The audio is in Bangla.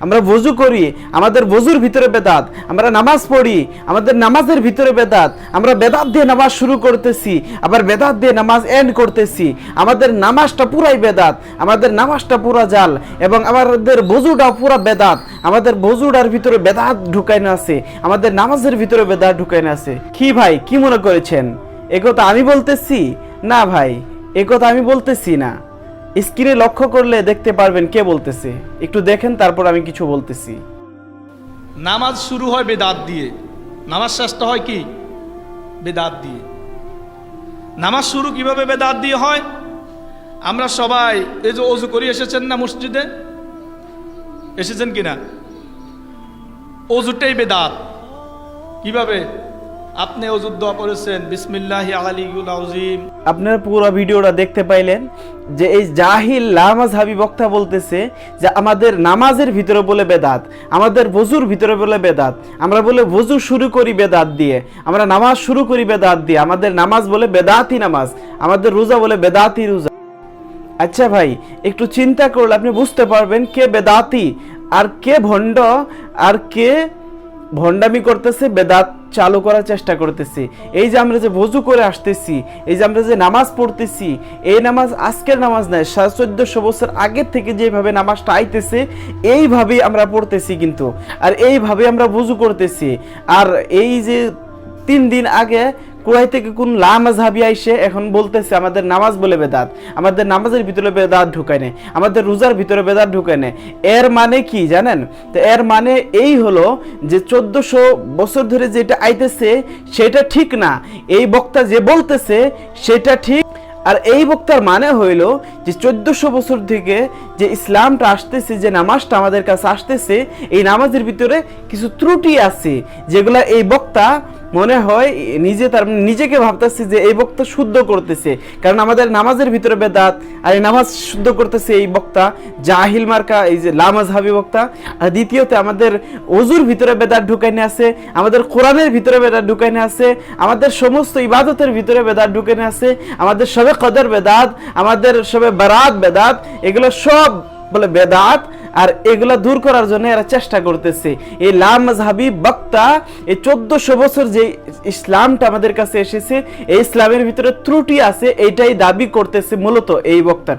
আমরা বজু করি, আমাদের বজুর ভিতরে বেদাত, আমরা নামাজ পড়ি, আমাদের নামাজের ভিতরে বেদাত, আমরা বেদাত দিয়ে নামাজ শুরু করতেছি, আবার বেদাত দিয়ে নামাজ এন্ড করতেছি, আমাদের নামাজটা পুরাই বেদাত, আমাদের নামাজটা পুরা জাল, এবং আমাদের বজুটা পুরা বেদাত, আমাদের বজুটার ভিতরে বেদাত ঢুকাইনে আছে, আমাদের নামাজের ভিতরে বেদাত ঢুকাইনে আছে। কি ভাই, কি মনে করেছেন? একথা আমি বলতেছি? না ভাই একথা আমি বলতেছি না। স্ক্রিনে লক্ষ্য করলে দেখতে পারবেন কে বলতেছে। একটু দেখেন, তারপর আমি কিছু বলতেছি। নামাজ শুরু হয় বেদাত দিয়ে। নামাজ শেষটা হয় কি? বেদাত দিয়ে। নামাজ শুরু কীভাবে বেদাত দিয়ে হয়? আমরা সবাই এই যে অজু করি এসেছেন না মসজিদে? এসেছেন কি না অজুটাই বেদাত। কীভাবে? আপনি দোয়া করেছেন, বিসমিল্লাহি আলিগুল আজিম আপনারা পুরো ভিডিওটা দেখতে পাইলেন যে এই জাহিল লামাজহাবি বক্তা বলতেছে যে আমাদের নামাজের ভিতরে বলে বেদাত, আমাদের বজুর ভিতরে বলে বেদাত, আমরা বলে বজু শুরু করি বেদাত দিয়ে, আমরা নামাজ শুরু করি বেদাত দিয়ে, আমাদের নামাজ বলে বেদাতি নামাজ, আমাদের রোজা বলে বেদাতি রোজা। আচ্ছা ভাই, একটু চিন্তা করলে আপনি বুঝতে পারবেন কে বেদাতি আর কে ভণ্ড আর কে ভণ্ডামি করতেছে, বেদাত চালু করার চেষ্টা করতেছে। এই যে আমরা যে বজু করে আসতেছি, এই যে আমরা যে নামাজ পড়তেছি, এই নামাজ আজকের নামাজ নয় চোদ্দশো বছর আগের থেকে যেভাবে নামাজটা আইতেছে, এইভাবেই আমরা পড়তেছি কিন্তু। আর এইভাবে আমরা বজু করতেছি। আর এই যে তিন দিন আগে কুয়াই থেকে কোন লামাজহাবি আইসে এখন বলতেছে, আমাদের নামাজ বলে বেদাত, আমাদের নামাজের ভিতরে বেদাত ঢুকায় নেই, আমাদের রোজার ভিতরে বেদাত ঢুকায় নেই। এর মানে কি জানেন? তো এর মানে এই হলো যে চোদ্দশো বছর ধরে যেটা আইতেছে, সেটা ঠিক না। এই বক্তা যে বলতেছে, সেটা ঠিক। আর এই বক্তার মানে হইল যে চোদ্দশো বছর থেকে যে ইসলামটা আসতেছে, যে নামাজটা আমাদের কাছে আসতেছে, এই নামাজের ভিতরে কিছু ত্রুটি আছে, যেগুলা এই বক্তা মনে হয় নিজে তার নিজেকে ভাবতেছি যে এই বক্তা শুদ্ধ করতেছে। কারণ আমাদের নামাজের ভিতরে বেদাত, আর এই নামাজ শুদ্ধ করতেছে এই বক্তা, জাহিল মার্কা, এই যে লামাজহাবি বক্তা। আর দ্বিতীয়তে আমাদের অজুর ভিতরে বেদাত ঢুকাইনে আছে, আমাদের কোরআনের ভিতরে বেদাত ঢুকাইনে আছে, আমাদের সমস্ত ইবাদতের ভিতরে বেদাত ঢুকাইনে আছে, আমাদের সবে কদর বেদাত, আমাদের সবে বারাত বেদাত, এগুলো সব বলে বেদাত আর এগুলা দূর করার জন্য এরা চেষ্টা করতেছে। এই লাম লামজহাবি বক্তা এই চোদ্দশো বছর যে ইসলামটা আমাদের কাছে এসেছে, এই ইসলামের ভিতরে ত্রুটি আছে, এইটাই দাবি করতেছে মূলত এই বক্তা